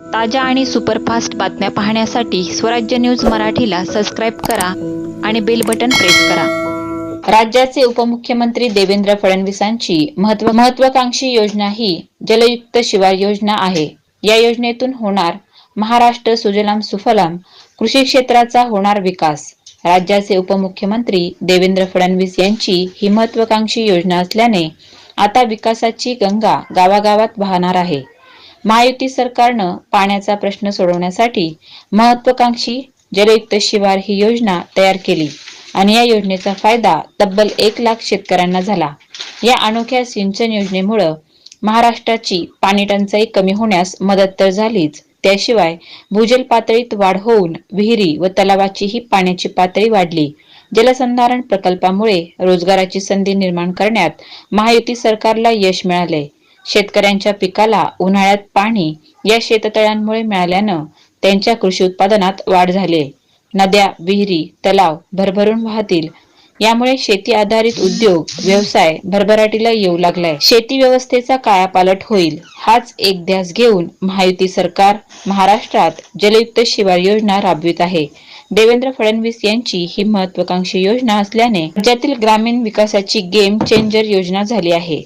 ताज्या आणि सुपरफास्ट बातम्या पाहण्यासाठी स्वराज्य न्यूज मराठीला सबस्क्राईब करा आणि बेल बटन प्रेस करा. राज्याचे उपमुख्यमंत्री देवेंद्र फडणवीसांची महत्त्व महत्वाकांक्षी योजना ही जलयुक्त शिवार योजना आहे. या योजनेतून होणार महाराष्ट्र सुजलाम सुफलाम कृषी क्षेत्राचा होणार विकास. राज्याचे उपमुख्यमंत्री देवेंद्र फडणवीस यांची ही महत्वाकांक्षी योजना असल्याने आता विकासाची गंगा गावागावात वाहणार आहे. महायुती सरकारनं पाण्याचा प्रश्न सोडवण्यासाठी महत्वाकांक्षी जलयुक्त शिवार ही योजना तयार केली. आणि या योजनेचा फायदा तब्बल एक लाख शेतकऱ्यांना झाला. या अनोख्या सिंचन योजनेमुळं महाराष्ट्राची पाणी टंचाई कमी होण्यास मदत तर झालीच. त्याशिवाय भूजल पातळीत वाढ होऊन विहिरी व तलावाचीही पाण्याची पातळी वाढली. जलसंधारण प्रकल्पामुळे रोजगाराची संधी निर्माण करण्यात महायुती सरकारला यश मिळाले. शेतकऱ्यांच्या पिकाला उन्हाळ्यात पाणी या शेततळ्यांमुळे मिळाल्यानं त्यांच्या कृषी उत्पादनात वाढ झाली नद्या विहिरी तलाव भरभरून वाहतील. यामुळे शेती आधारित उद्योग व्यवसाय भरभराटीला येऊ लागलाय. शेती व्यवस्थेचा कायापालट होईल हाच एक ध्यास घेऊन महायुती सरकार महाराष्ट्रात जलयुक्त शिवार योजना राबवित आहे. देवेंद्र फडणवीस यांची ही महत्वाकांक्षी योजना असल्याने राज्यातील ग्रामीण विकासाची गेम चेंजर योजना झाली आहे.